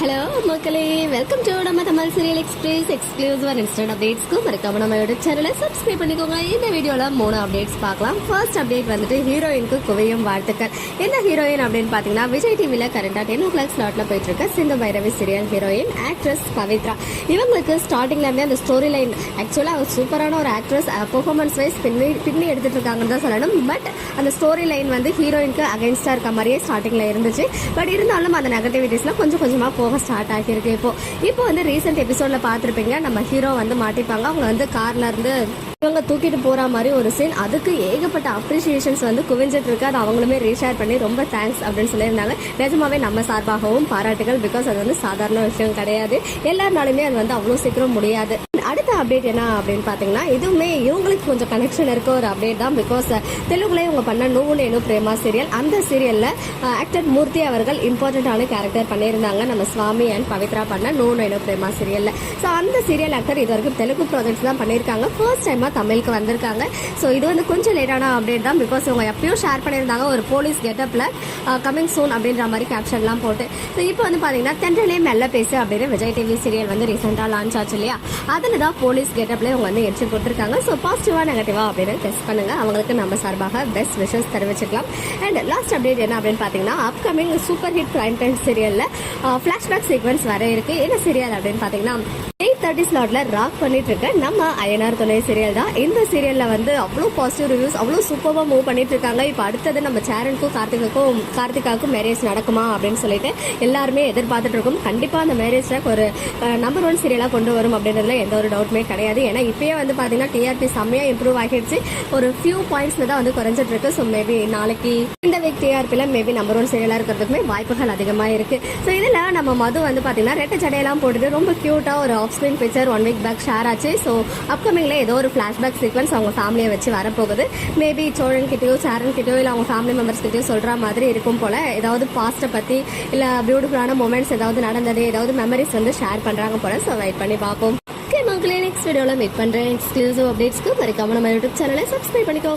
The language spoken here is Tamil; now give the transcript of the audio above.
ஹலோ மக்களே. வெல்கம் டு நம்ம Tamil serial express exclusive instant அப்டேட்ஸ்க்கு மறக்காம நம்ம யூடியூப் சேனலை சப்ஸ்கிரைப் பண்ணிக்கோங்க. இந்த வீடியோவில் மூணு அப்டேட்ஸ் பார்க்கலாம். ஃபர்ஸ்ட் அப்டேட் வந்துட்டு ஹீரோயினுக்கு குவையும் வாழ்த்துக்கள். என்ன ஹீரோயின் அப்படின்னு பார்த்தீங்கன்னா விஜய் டிவியில் கரண்டாக டென் ஓ கிளாக் ஸ்லாட்டில் போயிட்டு இருக்க Sindhu Bhairavi serial heroine actress Pavithra. இவங்களுக்கு ஸ்டார்டிங்லேருந்தே அந்த ஸ்டோரி லைன் ஆக்சுவலாக அவங்க சூப்பரான ஒரு ஆக்ட்ரஸ் பெர்ஃபார்மன்ஸ் வைஸ் பின்னி பின்னி எடுத்துகிட்டு இருக்காங்கன்னு தான் சொல்லணும். பட் அந்த ஸ்டோரி லைன் வந்து ஹீரோயினுக்கு அகைன்ஸ்டாக இருக்க மாதிரியே ஸ்டார்டிங்கில் இருந்துச்சு. பட் இருந்தாலும் அந்த நெகட்டிவிட்டிஸ்லாம் கொஞ்சம் கொஞ்சமாக போக ஸ்டார்ட் ஆகியிருக்கு. இப்போ இப்போ வந்து ரீசெண்ட் எபிசோட்ல பார்த்துருப்பீங்க நம்ம ஹீரோ வந்து மாட்டிப்பாங்க. அவங்க வந்து கார்ல இருந்து இவங்க தூக்கிட்டு போற மாதிரி ஒரு சீன் அதுக்கு ஏகப்பட்ட அப்ரிசியேஷன்ஸ் வந்து குவிஞ்சிட்டு இருக்கு. அது அவங்களுமே ரீஷேர் பண்ணி ரொம்ப தேங்க்ஸ் அப்படின்னு சொல்லியிருந்தாங்க. நிஜமாவே நம்ம சார்பாகவும் பாராட்டுகள் பிகாஸ் அது வந்து சாதாரண விஷயம் கிடையாது. எல்லாருனாலுமே அது வந்து அவ்வளோ சீக்கிரம் முடியாது. அடுத்த அப்டேட் என்ன அப்படின்னு பார்த்தீங்கன்னா இதுவுமே இவங்களுக்கு கொஞ்சம் கனெக்ஷன் இருக்க ஒரு அப்டேட் தான் பிகாஸ் தெலுங்குல இவங்க பண்ண நூவு நேனு பிரேமா சீரியல் அந்த சீரியலில் ஆக்டர் மூர்த்தி அவர்கள் இம்பார்ட்டண்ட்டான கேரக்டர் பண்ணியிருந்தாங்க. நம்ம சுவாமி அண்ட் பவித்ரா பண்ண நூ நேனு பிரேமா சீரியலில் ஸோ அந்த சீரியல் ஆக்டர் இது வரைக்கும் தெலுங்கு ப்ராஜெக்ட்ஸ் தான் பண்ணியிருக்காங்க. ஃபர்ஸ்ட் டைமாக தமிழுக்கு வந்திருக்காங்க. ஸோ இது வந்து கொஞ்சம் லேட்டான அப்டேட் தான் பிகாஸ் இவங்க எப்பயும் ஷேர் பண்ணியிருந்தாங்க ஒரு போலீஸ் கெட்டப்பில் கமிங் சூன் அப்படின்ற மாதிரி கேப்ஷன்லாம் போட்டு. ஸோ இப்போ வந்து பார்த்தீங்கன்னா தென்றலே மெல்ல பேசு அப்படின்னு விஜய் டிவி சீரியல் வந்து ரீசெண்டாக லான்ச் ஆச்சு இல்லையா? அதில் தான் போலீஸ் கெட்டப்லேயே அவங்க வந்து எட்சி கொடுத்துருக்காங்க. ஸோ பாசிட்டிவா நெகட்டிவா அப்படின்னு டெஸ்ட் பண்ணுங்க. அவங்களுக்கு நம்ம சார்பாக பெஸ்ட் விஷஸ் தெரிவிச்சுக்கலாம். அண்ட் லாஸ்ட் அப்டேட் என்ன அப்படின்னு பார்த்தீங்கன்னா அப்கமிங் சூப்பர் ஹிட் கிரைம் டைம் சீரியல்ல ஃபிளாஷ்பேக் சீக்வன்ஸ் வர இருக்கு. என்ன சீரியல் அப்படின்னு பார்த்தீங்கன்னா தேர்ட்டி ஸ்லாட்ல ராக் பண்ணிட்டு இருக்க நம்ம அயனார் துணை சீரியல் தான். இந்த சீரியல்ல வந்து அவ்வளோ பாசிட்டிவ் ரிவ்யூஸ் அவ்வளோ சூப்பராக மூவ் பண்ணிட்டு இருக்காங்க. இப்போ அடுத்தது நம்ம சேரனுக்கும் கார்த்திகாக்கும் கார்த்திகாக்கும் மேரேஜ் நடக்குமா அப்படின்னு சொல்லிட்டு எல்லாருமே எதிர்பார்த்துட்டு இருக்கோம். கண்டிப்பாக அந்த மேரேஜில் ஒரு நம்பர் ஒன் சீரியலாக கொண்டு வரும் அப்படின்றதுல எந்த ஒரு டவுட்டுமே கிடையாது. ஏன்னா இப்பயே வந்து பார்த்தீங்கன்னா டிஆர்பி செம்மையாக இம்ப்ரூவ் ஆகிடுச்சு. ஒரு ஃபியூ பாயிண்ட்ஸில் தான் வந்து குறைஞ்சிட்டு இருக்கு. ஸோ மேபி நாளைக்கு இந்த வீக் டிஆர்பியில் மேபி நம்பர் ஒன் சீரியலாக இருக்கிறதுக்குமே வாய்ப்புகள் அதிகமாக இருக்கு. ஸோ இதில் நம்ம மது வந்து பார்த்தீங்கன்னா ரெட்டை ஜடையெல்லாம் போட்டுட்டு ரொம்ப க்யூட்டாக ஒரு off screen picture one week back share ஆச்சு. ஸோ அப்கமிங்ல ஏதோ ஒரு ஃபிளாஷ்பேக் சீக்வன்ஸ் அவங்க ஃபேமிலியை வச்சு வரப்போகுது. மேபி சோழன் கிட்டயோ சாரன் கிட்டயோ இல்லை அவங்க ஃபேமிலி மெம்பர்ஸ் கிட்டயோ சொல்ற மாதிரி இருக்கும் போல ஏதாவது பாஸ்ட்டை பத்தி இல்லை பியூட்டிஃபுல்லான மூமெண்ட்ஸ் ஏதாவது நடந்தது ஏதாவது மெமரிஸ் வந்து ஷேர் பண்றாங்க போல. ஸோ வெயிட் பண்ணி பார்ப்போம். ஓகே மக்களே நெக்ஸ்ட் வீடியோவில் மீட் பண்ணுறேன் எக்ஸ்க்ளூசிவ் அப்டேட்ஸ்க்கு மறக்காம நம்ம யூடியூப் சேனலை சப்ஸ்கிரைப் பண்ணிக்கோங்க.